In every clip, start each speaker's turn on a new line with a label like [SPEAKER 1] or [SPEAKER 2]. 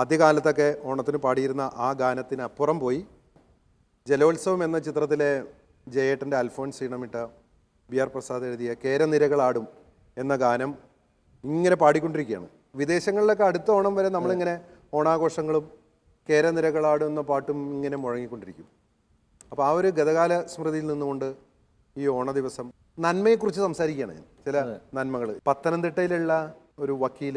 [SPEAKER 1] ആദ്യകാലത്തൊക്കെ ഓണത്തിന് പാടിയിരുന്ന ആ ഗാനത്തിനപ്പുറം പോയി ജലോത്സവം എന്ന ചിത്രത്തിലെ ജയേട്ടന്റെ അൽഫോൺസ് ഈണമിട്ട ബി ആർ പ്രസാദ് എഴുതിയ കേരനിരകളാടും എന്ന ഗാനം ഇങ്ങനെ പാടിക്കൊണ്ടിരിക്കുകയാണ്. വിദേശങ്ങളിലൊക്കെ അടുത്ത ഓണം വരെ നമ്മളിങ്ങനെ ഓണാഘോഷങ്ങളും കേരനിരകളാടും എന്ന പാട്ടും ഇങ്ങനെ മുഴങ്ങിക്കൊണ്ടിരിക്കും. അപ്പോൾ ആ ഒരു ഗതകാല സ്മൃതിയിൽ നിന്നുകൊണ്ട് ഈ ഓണ ദിവസം നന്മയെക്കുറിച്ച് സംസാരിക്കുകയാണ് ഞാൻ ചില നന്മകൾ പത്തനംതിട്ടയിലുള്ള ഒരു വക്കീൽ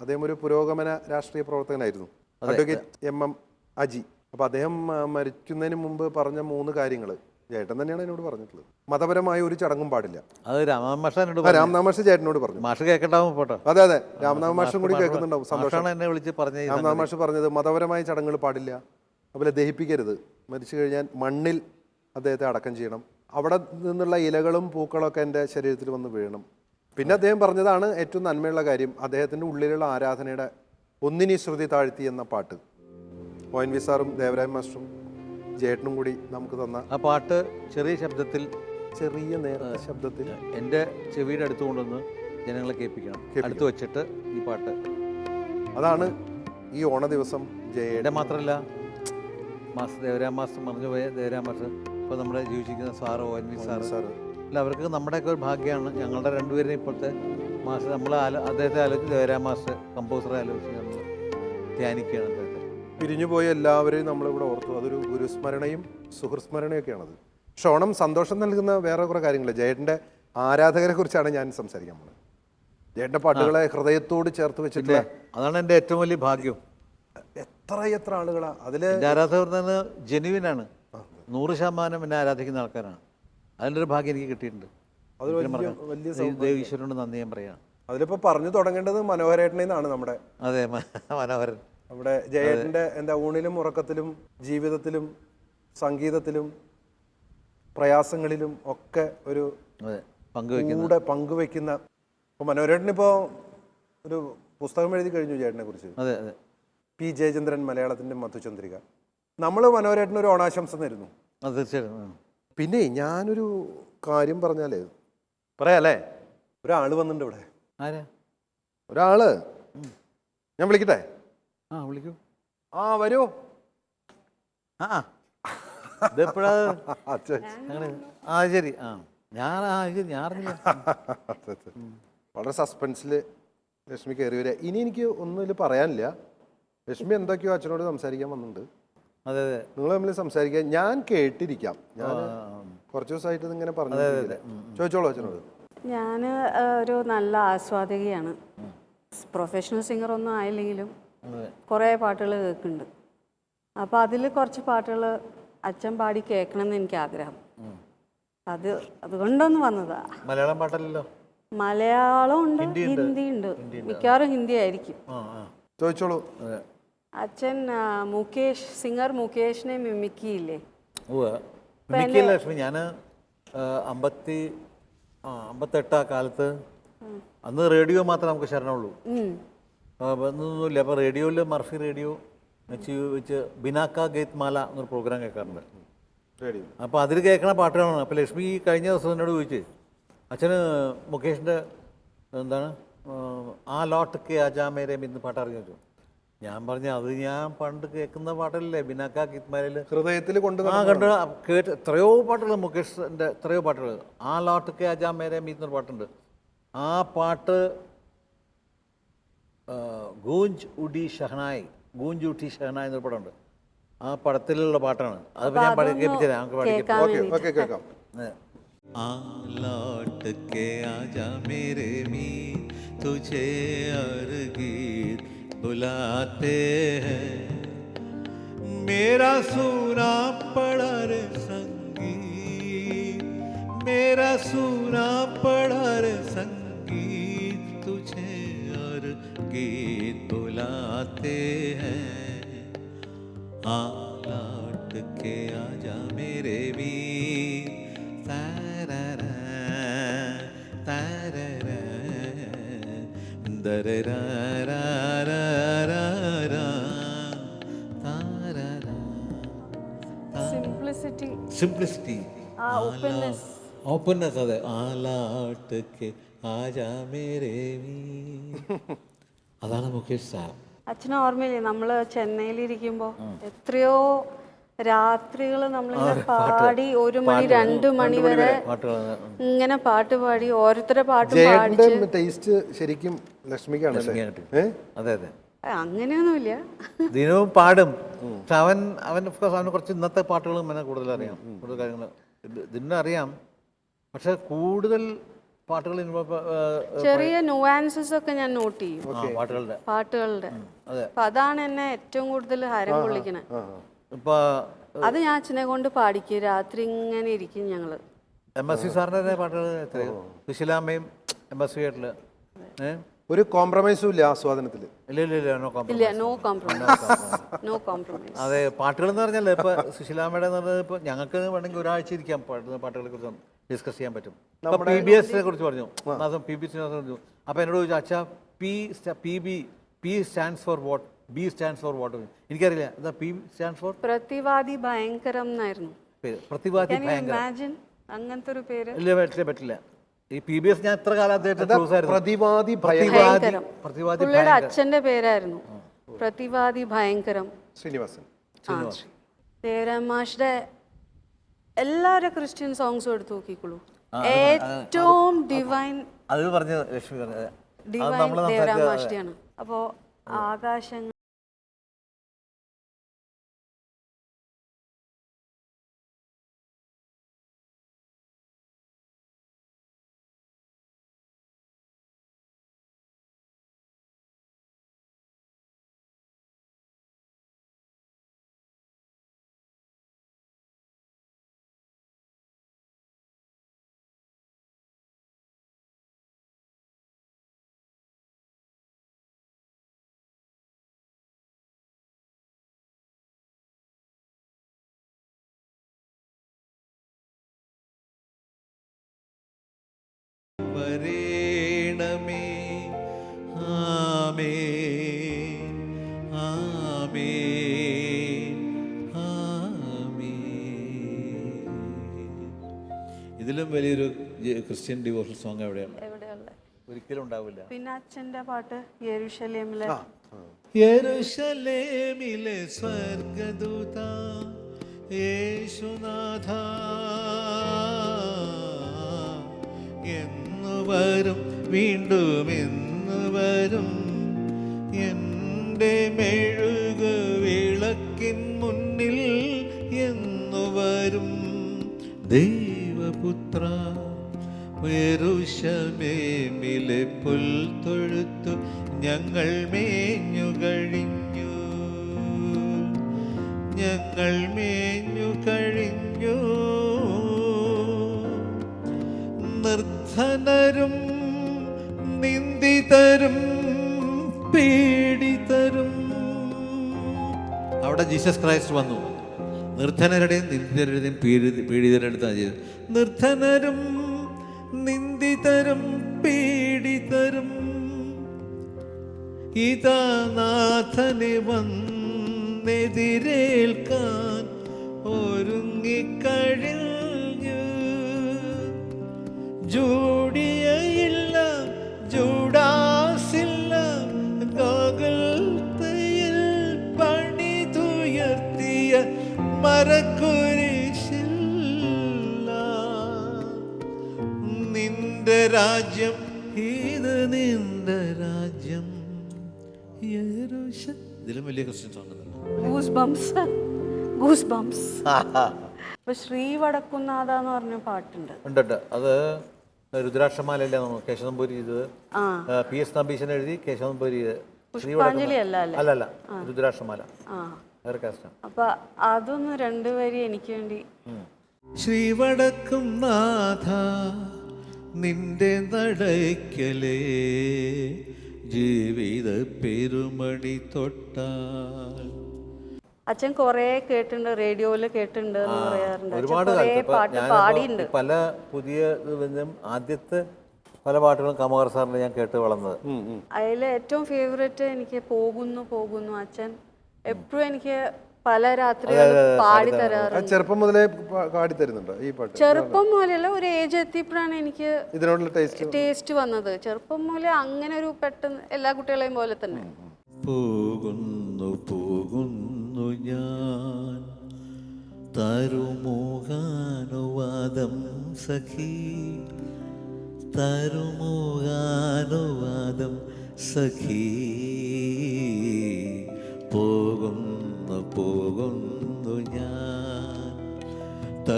[SPEAKER 1] അദ്ദേഹം ഒരു പുരോഗമന രാഷ്ട്രീയ പ്രവർത്തകനായിരുന്നു. Advocate M M Aji. അപ്പോൾ അദ്ദേഹം മരിക്കുന്നതിന് മുമ്പ് പറഞ്ഞ മൂന്ന് കാര്യങ്ങൾ ചേട്ടൻ തന്നെയാണ് എന്നോട് പറഞ്ഞിട്ടുള്ളത്. മതപരമായ ഒരു ചടങ്ങും പാടില്ല.
[SPEAKER 2] അത് രാമനാമാഷനോട്
[SPEAKER 1] ആ രാംനാഥ് മാഷ് ചേട്ടനോട് പറഞ്ഞു.
[SPEAKER 2] മാഷ് കേൾക്കണ്ടാവും പോട്ടോ.
[SPEAKER 1] അതെ അതെ. രാമനാമാഷും മാഷും കൂടി കേൾക്കുന്നുണ്ടാവും.
[SPEAKER 2] സന്തോഷമാണ് എന്നെ വിളിച്ച് പറഞ്ഞ
[SPEAKER 1] രാമനാമാഷ് മാഷ് പറഞ്ഞത് മതപരമായ ചടങ്ങുകൾ പാടില്ല. അതുപോലെ ദഹിപ്പിക്കരുത്. മരിച്ചു കഴിഞ്ഞാൽ മണ്ണിൽ അദ്ദേഹത്തെ അടക്കം ചെയ്യണം. അവിടെ നിന്നുള്ള ഇലകളും പൂക്കളൊക്കെ എന്റെ ശരീരത്തിൽ വന്ന് വീഴണം. പിന്നെ അദ്ദേഹം പറഞ്ഞതാണ് ഏറ്റവും നന്മയുള്ള കാര്യം അദ്ദേഹത്തിന്റെ ഉള്ളിലുള്ള ആരാധനയുടെ ഒന്നിനി ശ്രുതി താഴ്ത്തി എന്ന പാട്ട്. ഒ എൻ വി സാറും ദേവരായ മാസ്റ്ററും ജേട്ടനും കൂടി നമുക്ക് തന്ന
[SPEAKER 2] ആ പാട്ട് ചെറിയ ശബ്ദത്തിൽ
[SPEAKER 1] ചെറിയ നേരത്തെ ശബ്ദത്തിൽ
[SPEAKER 2] എന്റെ ചെവിയുടെ അടുത്ത് കൊണ്ടുവന്ന് ജനങ്ങളെ കേൾപ്പിക്കണം. അടുത്ത് വെച്ചിട്ട് ഈ പാട്ട്.
[SPEAKER 1] അതാണ് ഈ ഓണ ദിവസം
[SPEAKER 2] ജയയുടെ മാത്രമല്ല മാസ് ദേവരാം മാസ്റ്റർ മറിഞ്ഞു പോയ ദേവരാം മാസ്റ്റർ ഇപ്പോൾ നമ്മുടെ ജീവിച്ചിരിക്കുന്ന sir O N V sir.
[SPEAKER 1] Sir.
[SPEAKER 2] അല്ല അവർക്ക് നമ്മുടെയൊക്കെ ഒരു ഭാഗ്യമാണ്. ഞങ്ങളുടെ രണ്ടുപേരും ഇപ്പോഴത്തെ മാസ് നമ്മൾ ആലോ അദ്ദേഹത്തെ ആലോചിച്ച് ജയരാ മാസ്റ്റർ കമ്പോസറെ ആലോചിച്ച് നമ്മൾ ധ്യാനിക്കുകയാണ് അദ്ദേഹത്തെ.
[SPEAKER 1] പിരിഞ്ഞുപോയ എല്ലാവരെയും നമ്മളിവിടെ ഓർത്തു. അതൊരു ഗുരുസ്മരണയും സുഹൃസ്മരണയൊക്കെയാണത് പക്ഷെ ഓണം സന്തോഷം നൽകുന്ന വേറെ കുറെ കാര്യങ്ങൾ ജയേട്ടന്റെ ആരാധകരെ കുറിച്ചാണ് ഞാൻ സംസാരിക്കാൻ പോകുന്നത് ജയേട്ടന്റെ പാട്ടുകളെ ഹൃദയത്തോട് ചേർത്ത് വെച്ചിട്ടുള്ള
[SPEAKER 2] അതാണ് എന്റെ ഏറ്റവും വലിയ ഭാഗ്യം.
[SPEAKER 1] എത്ര എത്ര ആളുകളാണ്
[SPEAKER 2] അതിൽ ആരാധകർ തന്നെ ജെനുവിനാണ്. നൂറ് ശതമാനം എന്നെ ആരാധിക്കുന്ന ആൾക്കാരാണ്. അതിന്റെ ഒരു ഭാഗ്യം എനിക്ക് കിട്ടിയിട്ടുണ്ട്. ഈശ്വരനോട് നന്ദി ഞാൻ പറയാം.
[SPEAKER 1] അതിലിപ്പോ പറഞ്ഞു തുടങ്ങേണ്ടത് മനോഹരേട്ടനിൽ നിന്നാണ് നമ്മുടെ
[SPEAKER 2] അതെ മനോഹരൻ.
[SPEAKER 1] നമ്മുടെ ജയേട്ടന്റെ എന്താ ഊണിലും ഉറക്കത്തിലും ജീവിതത്തിലും സംഗീതത്തിലും പ്രയാസങ്ങളിലും ഒക്കെ ഒരു കൂടെ പങ്കുവെക്കുന്ന ഇപ്പോൾ മനോഹരേട്ടനിപ്പോൾ ഒരു പുസ്തകം എഴുതി കഴിഞ്ഞു ചേട്ടനെ കുറിച്ച്.
[SPEAKER 2] അതെ അതെ.
[SPEAKER 1] പി ജയചന്ദ്രൻ മലയാളത്തിന്റെ മധുചന്ദ്രിക. നമ്മൾ മനോരേട്ടന് ഒരു ഓണാശംസ
[SPEAKER 2] തരുന്നു തീർച്ചയായിട്ടും.
[SPEAKER 1] പിന്നെ ഞാനൊരു കാര്യം പറഞ്ഞാലേ പറയാല്ലേ? ഒരാൾ വന്നിട്ടുണ്ട് ഇവിടെ.
[SPEAKER 2] ആരാ?
[SPEAKER 1] ഒരാൾ. ഞാൻ വിളിക്കട്ടെ?
[SPEAKER 2] ആ വിളിക്കൂ.
[SPEAKER 1] ആ വരൂ.
[SPEAKER 2] ആ ആ. ഇതെപ്പോഴാ? ശരി. ആ. ഞാൻ ആ ശരി ഞാൻ അറിഞ്ഞില്ല.
[SPEAKER 1] വളരെ സസ്പെൻസിൽ ലക്ഷ്മി കയറി വരിക ഇനി എനിക്ക് ഒന്നും ഇതിൽ പറയാനില്ല. ലക്ഷ്മി എന്തൊക്കെയോ അച്ഛനോട് സംസാരിക്കാൻ വന്നിട്ടുണ്ട്.
[SPEAKER 2] അതെ അതെ.
[SPEAKER 1] നിങ്ങൾ തമ്മിൽ സംസാരിക്കാൻ ഞാൻ കേട്ടിരിക്കാം. ഞാൻ കുറച്ച് ദിവസമായിട്ട് ഇതിങ്ങനെ പറഞ്ഞു ചോദിച്ചോളൂ അച്ഛനോട്.
[SPEAKER 3] ഞാൻ ഒരു നല്ല ആസ്വാദികയാണ്. പ്രൊഫഷണൽ സിംഗർ ഒന്നും ആയില്ലെങ്കിലും കുറേ പാട്ടുകൾ കേൾക്കുന്നുണ്ട്. അപ്പോൾ അതിൽ കുറച്ച് പാട്ടുകൾ അച്ഛൻ പാടി കേൾക്കണം എന്ന് എനിക്ക് ആഗ്രഹം അത് അതുകൊണ്ടൊന്ന് വന്നതാ.
[SPEAKER 2] മലയാളം പാട്ടല്ലോ
[SPEAKER 3] മലയാളം ഉണ്ട് ഹിന്ദി ഉണ്ട് മിക്കവാറും ഹിന്ദി ആയിരിക്കും.
[SPEAKER 1] ചോദിച്ചോളൂ.
[SPEAKER 2] അതെ.
[SPEAKER 3] അച്ഛൻ മുകേഷ് സിംഗർ മുകേഷിനെ മിമിക്കിയില്ലേ?
[SPEAKER 2] ഉവ്വ്. മിക്കില്ല ലക്ഷ്മി. ഞാൻ അമ്പത്തി ആ അമ്പത്തെട്ട് ആ കാലത്ത് അന്ന് റേഡിയോ മാത്രമേ നമുക്ക് ശരണമുള്ളൂ. ഒന്നുമില്ല അപ്പോൾ റേഡിയോയിൽ മർഫി റേഡിയോ വെച്ച് വെച്ച് ബിനാക്ക ഗേത് മാല എന്നൊരു പ്രോഗ്രാം കേൾക്കാറുണ്ട്.
[SPEAKER 1] റേഡിയോ.
[SPEAKER 2] അപ്പോൾ അതിൽ കേൾക്കുന്ന പാട്ടുകളാണ്. അപ്പോൾ ലക്ഷ്മി കഴിഞ്ഞ ദിവസം എന്നോട് ചോദിച്ചു അച്ഛന് മുകേഷിന്റെ എന്താണ് ആ, ലോട്ട് കെ അജാമേരെ മേരെ ഇന്ന് പാട്ട് അറിഞ്ഞു ചോദിച്ചു ഞാൻ പറഞ്ഞു അത് ഞാൻ പണ്ട് കേൾക്കുന്ന പാട്ടല്ലേ ബിനാക്ക ഗീത്മാലയിൽ
[SPEAKER 1] ഹൃദയത്തിൽ കൊണ്ട്
[SPEAKER 2] ആ കണ്ട് കേട്ട് എത്രയോ പാട്ടുകൾ മുകേഷിൻ്റെ എത്രയോ പാട്ടുകൾ ആ ലോട്ട് കെ ആജാ മേരെ മീ എന്നൊരു പാട്ടുണ്ട് ആ പാട്ട് ആ, ഗൂഞ്ച് ഉഡി ഷഹനായി ഗൂഞ്ച് ഉട്ടി ഷഹനായി എന്നൊരു പടമുണ്ട് ആ പടത്തിലുള്ള പാട്ടാണ് അത് ഞാൻ പാടി കേൾപ്പിച്ചത് ഞങ്ങൾക്ക് പാടി
[SPEAKER 3] കേൾക്കാൻ
[SPEAKER 1] ഓക്കെ
[SPEAKER 3] വേണ്ടി
[SPEAKER 1] ഓക്കെ കേൾക്കാം
[SPEAKER 2] आ लौट के आजा मेरे मी तुझे और गीत बुलाते हैं। मेरा सूना पड़ा रे संगीत मेरा सूना पड़ा रे संगीत तुझे और गीत बुलाते हैं। आ लौट के आजा मेरे भी वीर। तारारा, तारारा, दररारारारारा,
[SPEAKER 3] സിംപ്ലിസിറ്റി ഓപ്പൺനെസ്
[SPEAKER 2] അതെ ആലാട്ട് കെ ആജാ മേരേ വീർ. അതാണ് മുകേഷ് സാർ.
[SPEAKER 3] അച്ഛന ഓർമ്മയില്ലേ? നമ്മൾ ചെന്നൈയിലിരിക്കുമ്പോ എത്രയോ രാത്രികൾ നമ്മളിങ്ങനെ പാടി ഒരു മണി രണ്ട് മണി വരെ ഇങ്ങനെ പാട്ട് പാടി ഓരോരുത്തരുടെ പാട്ട് പാടി
[SPEAKER 1] ടേസ്റ്റ് ശരിക്കും ലക്ഷ്മിക്കാണ്
[SPEAKER 2] അതെ അതെ.
[SPEAKER 3] അങ്ങനെയൊന്നുമില്ല.
[SPEAKER 2] ദിനവും പാടും. പക്ഷെ അവൻ അവൻ അവന് കുറച്ച് ഇന്നത്തെ പാട്ടുകളും അവനെ കൂടുതൽ അറിയാം. കൂടുതൽ കാര്യങ്ങൾ. ദിനം അറിയാം. പക്ഷെ കൂടുതൽ പാട്ടുകൾ
[SPEAKER 3] ചെറിയ നുവാൻസസ് ഒക്കെ ഞാൻ നോട്ട് ചെയ്യും.
[SPEAKER 2] പാട്ടുകളുടെ.
[SPEAKER 3] പാട്ടുകളുടെ.
[SPEAKER 2] അതെ.
[SPEAKER 3] അപ്പൊ അതാണ് എന്നെ ഏറ്റവും കൂടുതൽ ഹരം കൊള്ളിക്കണേ.
[SPEAKER 2] ഇപ്പൊ
[SPEAKER 3] അത് ഞാൻ അച്ഛനെ കൊണ്ട് പാടിക്കും. രാത്രി ഇങ്ങനെ ഇരിക്കും ഞങ്ങൾ.
[SPEAKER 2] എം എസ് സി സാറിന്റെ പാട്ടുകൾ എത്രയോ? സുശീലാമ്മയും എം എസ് സി ആയിട്ടുള്ള ഏഹ്
[SPEAKER 1] ഒരു കോംപ്രമൈസും ഇല്ല ആസ്വാദനത്തിൽ
[SPEAKER 2] ഇല്ല ഇല്ല ഇല്ല നോ കോംപ്രമൈസ്
[SPEAKER 3] ഇല്ല നോ കോംപ്രമൈസ് നോ കോംപ്രമൈസ്
[SPEAKER 2] അതെ പാട്ടുകൾ എന്ന് പറഞ്ഞാൽ ഇപ്പൊ സുശീലാമ്മയുടെ എന്ന് പറഞ്ഞാൽ ഇപ്പൊ ഞങ്ങൾക്ക് വേണമെങ്കിൽ ഒരാഴ്ച ഇരിക്കാം പാട്ടുകളെ കുറിച്ച് ഡിസ്കസ് ചെയ്യാൻ പറ്റും. പി ബി എസിനെ കുറിച്ച് പറഞ്ഞു. മാസം പി ബി എസ് പറഞ്ഞു. അപ്പൊ എന്നോട് ചോദിച്ചു അച്ഛാ P P B P stands for what B stands for what എനിക്കറിയില്ല. എന്താ പി സ്റ്റാൻഡ് ഫോർ
[SPEAKER 3] പ്രതിവാദി ഭയങ്കരം എന്നായിരുന്നു.
[SPEAKER 2] പ്രതിവാദി
[SPEAKER 3] ഭയങ്കരം. imagine? അങ്ങനത്തെ ഒരു പേര്.
[SPEAKER 2] ഇല്ല പറ്റില്ല പറ്റില്ല. ഈ പി ബി എസ് ഞാൻ എത്ര കാലം അദ്ദേഹത്തെ ക്രൂസ് ആയിരുന്നു?
[SPEAKER 1] പ്രതിവാദി ഭയ
[SPEAKER 2] പ്രതിവാദി
[SPEAKER 3] ഭയങ്കരം. പുള്ളിയുടെ അച്ഛന്റെ പേരായിരുന്നു. പ്രതിവാദി ഭയങ്കരം.
[SPEAKER 1] ശ്രീനിവാസൻ.
[SPEAKER 3] ആ. ദേവരാം മാഷിന്റെ എല്ലാവരുടെ ക്രിസ്ത്യൻ സോങ്സും എടുത്തു നോക്കിക്കോളൂ. ഏറ്റവും ഡിവൈൻ
[SPEAKER 2] അത് പറഞ്ഞ ലക്ഷ്മി
[SPEAKER 3] ഡിവൈൻ
[SPEAKER 2] നമ്മൾ
[SPEAKER 3] ദേവരാം മാഷിന്റെയാണ് അപ്പോ ആകാശങ്ങൾ
[SPEAKER 2] വരേണമേ. ആമേ ആമേ ആമേ ഇതിലും വലിയൊരു ക്രിസ്ത്യൻ ഡിവോഷണൽ സോങ് എവിടെയാണ്?
[SPEAKER 3] എവിടെയുള്ള
[SPEAKER 2] ഒരിക്കലും ഉണ്ടാവില്ല.
[SPEAKER 3] പിന്നെ അച്ഛന്റെ പാട്ട് യെരുഷലേമിലെ
[SPEAKER 2] യെരൂശലേമിലെ സ്വർഗദൂത യേശുനാഥ എന്നു വരും വീണ്ടും എന്ന് വരും. എന്റെ മെഴുക് വിളക്കിൻ മുന്നിൽ എന്നു വരും. ദൈവപുത്ര മെരുശമേമിലെ പുൽ തൊഴുത്തു ഞങ്ങൾ മേഞ്ഞു കഴിഞ്ഞു. ഞങ്ങൾ മേഞ്ഞു നിർധനരും നിന്ദിതരും പേടിതരും. അവിടെ ജീസസ് ക്രൈസ്റ്റ് വന്നു. നിർധനരുടെയും നിന്ദിതരുടെയും പീഡി പീഡിതരുടെ നിർധനരും നിന്ദിതരും പീഡിതരും ഇതാ നാഥനെ വന്നെതിരേൽക്കാൻ ഒരുങ്ങിക്കഴിഞ്ഞു. ജൂഡിയയില്ല മരക്കുരിശില്ല നിന്റെ രാജ്യം ഇത് നിന്റെ രാജ്യം. ഇതിലും വലിയ Christian song
[SPEAKER 3] goose bumps goose bumps ഇപ്പൊ ശ്രീ വടക്കുന്നാഥ എന്ന് പറഞ്ഞ പാട്ടുണ്ട്.
[SPEAKER 2] ഉണ്ട് ഉണ്ട് അത് രുദ്രാക്ഷമാലയല്ലേ നമ്മൾ കേശവനമ്പൂരി ചെയ്തത്? പി എസ് നമ്പീശൻ എഴുതി കേശവനമ്പൂരി ശ്രീ
[SPEAKER 3] പുഷ്പാഞ്ജലി അല്ല അല്ല?
[SPEAKER 2] അല്ലല്ല രുദ്രാക്ഷമാല.
[SPEAKER 3] അപ്പൊ അതൊന്ന് വരി എനിക്ക് വേണ്ടി.
[SPEAKER 2] ശ്രീവടക്കും നാഥ നിന്റെ നടക്കലേ ജീവിത പെരുമണി തൊട്ടാൽ.
[SPEAKER 3] അച്ഛൻ കൊറേ കേട്ടിട്ടുണ്ട് റേഡിയോയിൽ കേട്ടിട്ടുണ്ട് എന്ന് പറയാറുണ്ട്.
[SPEAKER 2] ഒരുപാട്
[SPEAKER 3] പാട്ട് പാടിയിട്ടുണ്ട്
[SPEAKER 2] പല പുതിയ ആദ്യത്തെ പല പാട്ടുകളും കമകർ സാറിന്റെ ഞാൻ കേട്ട് വളർന്നത്.
[SPEAKER 3] അതിൽ ഏറ്റവും ഫേവറേറ്റ് എനിക്ക് പോകുന്നു പോകുന്നു അച്ഛൻ. എപ്പോഴും എനിക്ക് പല രാത്രികളും പാടി തരാറ്
[SPEAKER 1] ചെറുപ്പം മുതലേ പാടി തരുന്നുണ്ടോ ഈ പാട്ട്?
[SPEAKER 3] ചെറുപ്പം മുതലല്ല ഒരു ഏജ് എത്തിയപ്പോഴാണ് എനിക്ക്
[SPEAKER 1] ഇതിനോടുള്ള ടേസ്റ്റ്
[SPEAKER 3] ടേസ്റ്റ് വന്നത്. ചെറുപ്പം മുതലേ അങ്ങനെ ഒരു പെട്ടെന്ന് എല്ലാ കുട്ടികളെയും പോലെ തന്നെ.
[SPEAKER 2] പോകുന്നു പോകുന്നു ഞാൻ. തരുമോകാനുവാദം സഖി. തരുമോകാനുവാദം സഖി.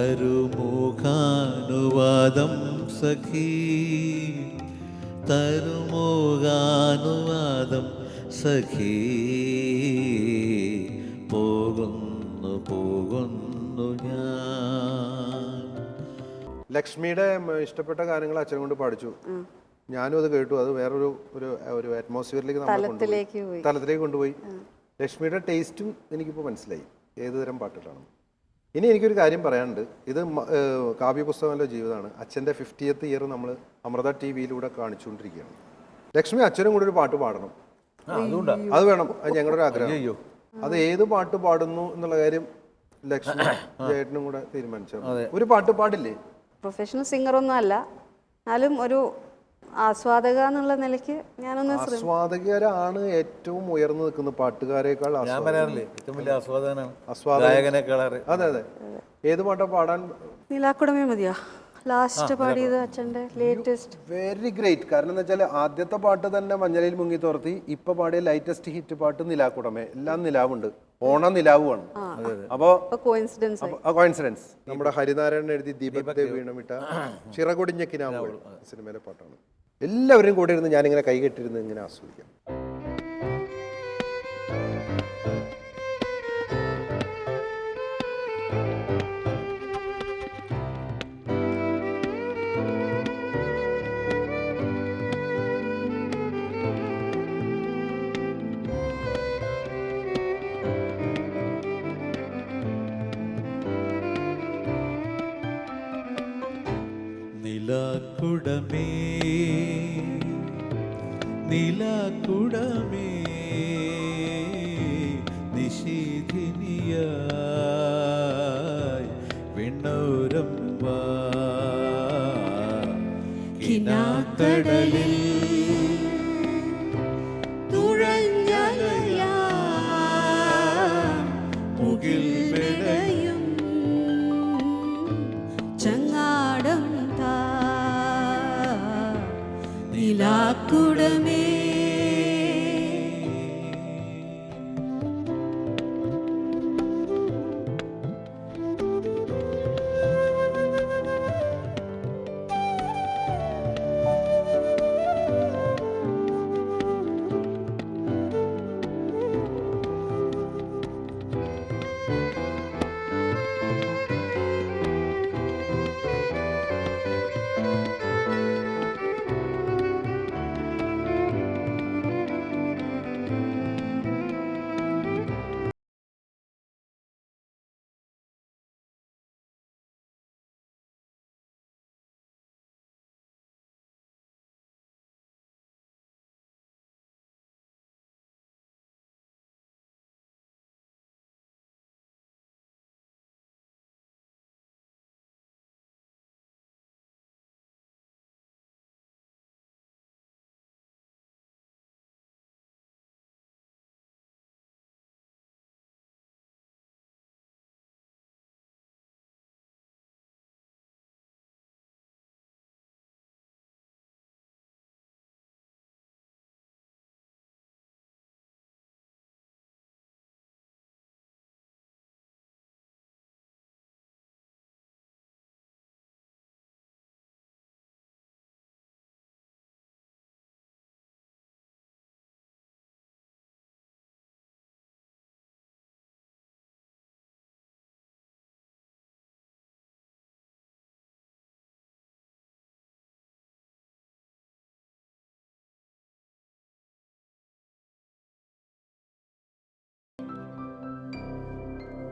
[SPEAKER 2] തരുമുഖാനുവാദം സഖി. തരുമുഖാനുവാദം സഖി. പോകുന്നു പോകുന്നു ഞാൻ.
[SPEAKER 1] ലക്ഷ്മിയുടെ ഇഷ്ടപ്പെട്ട കാര്യങ്ങൾ അച്ഛൻ കൊണ്ട് പഠിച്ചു ഞാനും അത് കേട്ടു. അത് വേറൊരു ഒരു ഒരു അറ്റ്മോസ്ഫിയറിലേക്ക് നമ്മൾ കൊണ്ടുപോയി.
[SPEAKER 3] തലത്തിലേക്ക് പോയി.
[SPEAKER 1] തലത്തിലേക്ക് കൊണ്ടുപോയി. ലക്ഷ്മിയുടെ ടേസ്റ്റും എനിക്കിപ്പോൾ മനസ്സിലായി. ഏതുതരം പാട്ടുകളാണ് ഇനി എനിക്കൊരു കാര്യം പറയാനുണ്ട്. ഇത് മ- ഏഹ് കാവ്യ പുസ്തകമല്ലോ ജീവിതമാണ്. അച്ഛന്റെ ഫിഫ്റ്റിയത്ത് ഇയർ നമ്മൾ അമൃത ടി വിയിലൂടെ കാണിച്ചുകൊണ്ടിരിക്കുകയാണ്. ലക്ഷ്മി അച്ഛനും കൂടി ഒരു പാട്ട് പാടണം. അത് വേണം. അത് ഞങ്ങളുടെ ഒരു ആഗ്രഹം.
[SPEAKER 2] അയ്യോ.
[SPEAKER 1] അത് ഏത് പാട്ട് പാടുന്നു എന്നുള്ള കാര്യം ലക്ഷ്മി ചേട്ടനും കൂടെ തീരുമാനിച്ചു ഒരു പാട്ട് പാടില്ലേ?
[SPEAKER 3] പ്രൊഫഷണൽ സിംഗർ ഒന്നും അല്ല. എന്നാലും ഒരു ആസ്വാദക എന്നുള്ള നിലയ്ക്ക് ഞാനൊന്ന്
[SPEAKER 1] ആസ്വാദകരാണ് ഏറ്റവും ഉയർന്നു നിൽക്കുന്ന പാട്ടുകാരേക്കാൾ
[SPEAKER 2] ഞാൻ
[SPEAKER 1] ആസ്വാദകർ.
[SPEAKER 2] പറയാറില്ലേ ഏറ്റവും വലിയ ആസ്വാദകനാണ്.
[SPEAKER 1] ആസ്വാദകൻ.
[SPEAKER 2] ഗായകനേക്കാളേറെ
[SPEAKER 1] അതെ അതെ. ഏത് പാട്ടാ പാടാൻ?
[SPEAKER 3] നീലാക്കുടമേ മതിയോ? ലാസ്റ്റ് പാടിയത് അച്ഛന്റെ ലേറ്റസ്റ്റ്
[SPEAKER 1] വെരി ഗ്രേറ്റ് കാരണം എന്ന് വെച്ചാൽ ആദ്യത്തെ പാട്ട് തന്നെ മഞ്ഞലയിൽ മുങ്ങി തോർത്തി ഇപ്പൊ പാടിയ ലൈറ്റസ്റ്റ് ഹിറ്റ് പാട്ട് നിലാക്കുടമേ. എല്ലാം നിലാവുണ്ട്. ഓണ നിലാവുമാണ് അപ്പോ
[SPEAKER 3] കോയിൻസിഡൻസ്
[SPEAKER 1] നമ്മുടെ ഹരിനാരായണൻ എഴുതി ദീപക് ദേവ് വീണമിട്ട ചിറകൊടിഞ്ഞ കിനാവുകൾ സിനിമയിലെ പാട്ടാണ്. എല്ലാവരും കൂടെ ഇരുന്ന് ഞാനിങ്ങനെ കൈകെട്ടിരുന്ന് ഇങ്ങനെ ആസ്വദിക്കാം.
[SPEAKER 2] നിലാക്കുടമേ നിലാക്കുടമേ നിശീധിനിയായി വിണ്ണൂരം കിനാക്കടലിൽ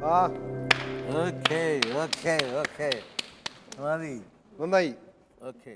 [SPEAKER 1] ആ
[SPEAKER 2] ഓക്കെ ഓക്കെ ഓക്കെ മതി
[SPEAKER 1] നന്നായി
[SPEAKER 2] ഓക്കെ